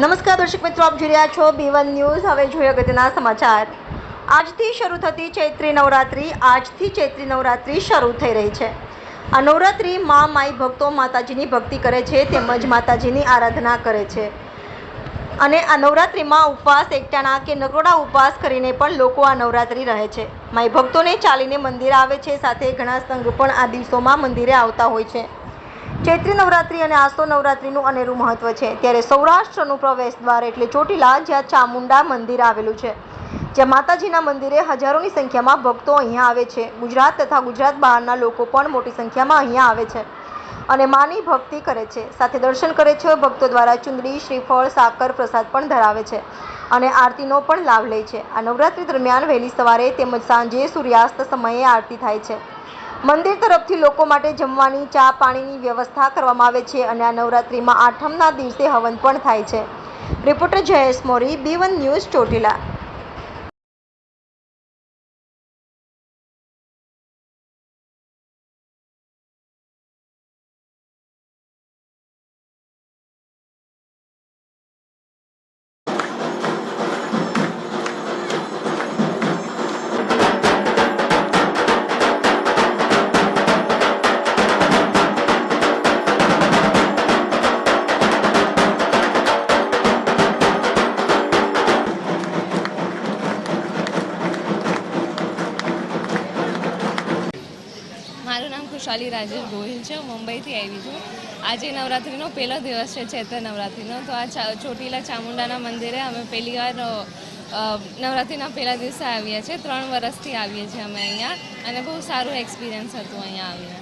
નમસ્કાર દર્શક મિત્રો, આપ જોઈ રહ્યા છો બીવન ન્યૂઝ. હવે જોઈએ અગત્યના સમાચાર. આજથી શરૂ થતી ચૈત્રી નવરાત્રિ આજથી ચૈત્રી નવરાત્રિ શરૂ થઈ રહી છે. આ નવરાત્રિ માં, માઈ ભક્તો માતાજીની ભક્તિ કરે છે, તેમજ માતાજીની આરાધના કરે છે. અને આ નવરાત્રિમાં ઉપવાસ એકટાણા કે નગરોડા ઉપવાસ કરીને પણ લોકો આ નવરાત્રિ રહે છે. માઈ ભક્તોને ચાલીને મંદિરે આવે છે, સાથે ઘણા સંઘ પણ આ દિવસોમાં મંદિરે આવતા હોય છે. ચૈત્રી નવરાત્રિ અને આસો નવરાત્રિનું અનેરું મહત્વ છે. ત્યારે સૌરાષ્ટ્રનું પ્રવેશ દ્વાર એટલે ચોટીલા, જ્યાં ચામુંડા મંદિર આવેલું છે. જ્યાં માતાજીના મંદિરે હજારોની સંખ્યામાં ભક્તો અહીંયા આવે છે. ગુજરાત તથા ગુજરાત બહારના લોકો પણ મોટી સંખ્યામાં અહીંયા આવે છે અને માની ભક્તિ કરે છે. સાથે દર્શન કરે છે, ભક્તો દ્વારા ચુંદડી, શ્રીફળ, સાકર, પ્રસાદ પણ ધરાવે છે અને આરતીનો પણ લાભ લે છે. આ નવરાત્રી દરમિયાન વહેલી સવારે તેમજ સાંજે સૂર્યાસ્ત સમયે આરતી થાય છે. મંદિર તરફથી લોકો માટે જમવાની, ચા પાણીની વ્યવસ્થા કરવામાં આવે છે અને આ નવરાત્રિમાં આઠમના દિવસે હવન પણ થાય છે. Reporter Jayesh Mori, B one news Chotila. Khushali Rajesh Gohil છે. મુંબઈથી આવી છું. આજે નવરાત્રિનો પહેલો દિવસ છે ચૈત્ર નવરાત્રિનો. તો આ ચોટીલા ચામુંડાના મંદિરે અમે પહેલી વાર નવરાત્રિના પહેલા દિવસે આવ્યા છીએ ત્રણ વર્ષથી આવીએ છીએ અમે અહીંયા. અને બહુ સારું એક્સપિરિયન્સ હતું અહીંયા આવીને.